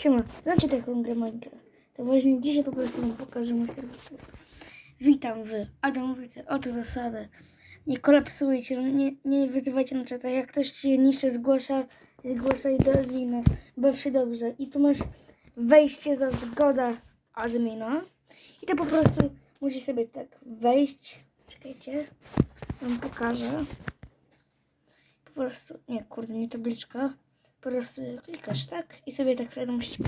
Siema, znacie taką grę Minecraft? To właśnie dzisiaj po prostu wam pokażę. Witam wy, Adamowice, oto zasada. Nie kolapsujcie, nie, nie wyzywajcie na czata. Jak ktoś cię niszczy, zgłasza, zgłaszaj do admina. Baw się dobrze. I tu masz wejście za zgoda admina. I to po prostu musisz sobie tak wejść. Czekajcie, wam pokażę. Po prostu, nie kurde, nie tabliczka. Po prostu klikasz tak i sobie tak sobie musisz.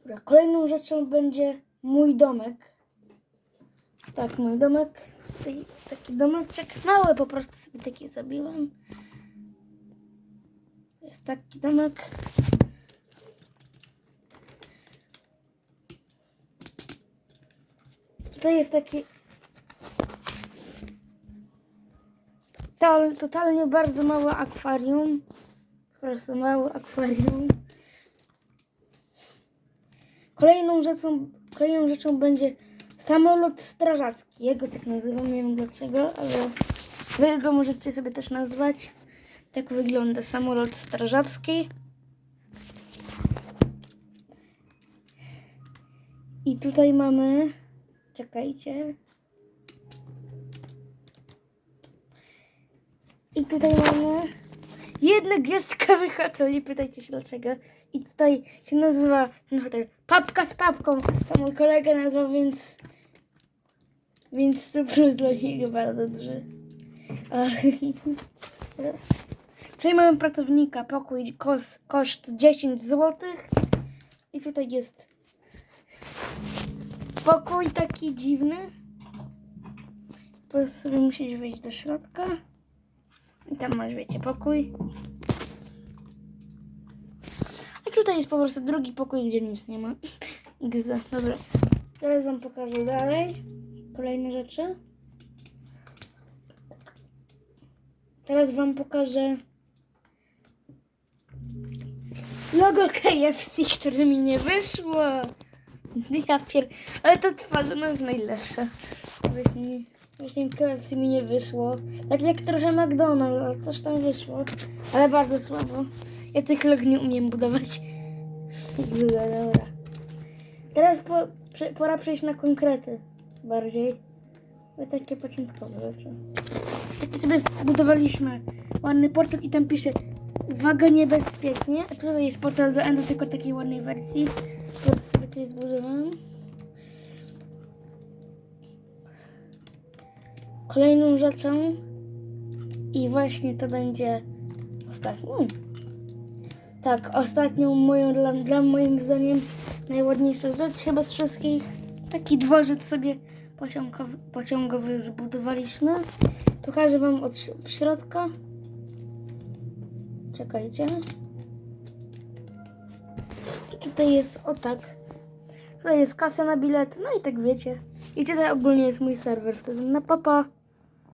Dobra, kolejną rzeczą będzie mój domek. Tak, mój domek. Tutaj taki domeczek mały po prostu sobie taki zrobiłem. To jest taki domek. Tutaj jest taki Total, totalnie bardzo małe akwarium. Po prostu małe akwarium. Kolejną rzeczą, kolejną rzeczą będzie samolot strażacki. Jego tak nazywam, nie wiem dlaczego, ale wy go możecie sobie też nazwać. Tak wygląda samolot strażacki. I tutaj mamy, czekajcie, I tutaj mamy jedno gwiazdkowy hotel, nie pytajcie się dlaczego. I tutaj się nazywa ten hotel Papka z Papką. To mój kolega nazwał, więc więc to plus dla niego bardzo duży. Tutaj mamy pracownika, pokój, koszt, koszt 10 zł. I tutaj jest pokój taki dziwny. Po prostu sobie musisz wejść do środka. I tam masz, wiecie, pokój. A tutaj jest po prostu drugi pokój, gdzie nic nie ma. XD. Dobra. Teraz wam pokażę dalej. Kolejne rzeczy. Teraz wam pokażę logo KFC, które mi nie wyszło. Ja pier... Ale to twarz no jest najlepsza. Właśnie, właśnie KFC mi nie wyszło. Tak jak trochę McDonald's, coś tam wyszło. Ale bardzo słabo. Ja tych log nie umiem budować. Dobra. Teraz po, prze, pora przejść na konkrety bardziej. Bo takie początkowe rzeczy. Taki sobie zbudowaliśmy ładny portal i tam pisze Uwaga niebezpiecznie. A tutaj jest portal do Endo, tylko takiej ładnej wersji. Coś zbudowałem. Kolejną rzeczą i właśnie to będzie ostatnią. Tak, ostatnią moją, dla, dla moim zdaniem najładniejszą rzecz chyba z wszystkich. Taki dworzec sobie pociągowy, pociągowy zbudowaliśmy. Pokażę wam od środka. Czekajcie. I tutaj jest o tak. Tutaj jest kasa na bilet, no i tak wiecie. I tutaj ogólnie jest mój serwer wtedy na papa.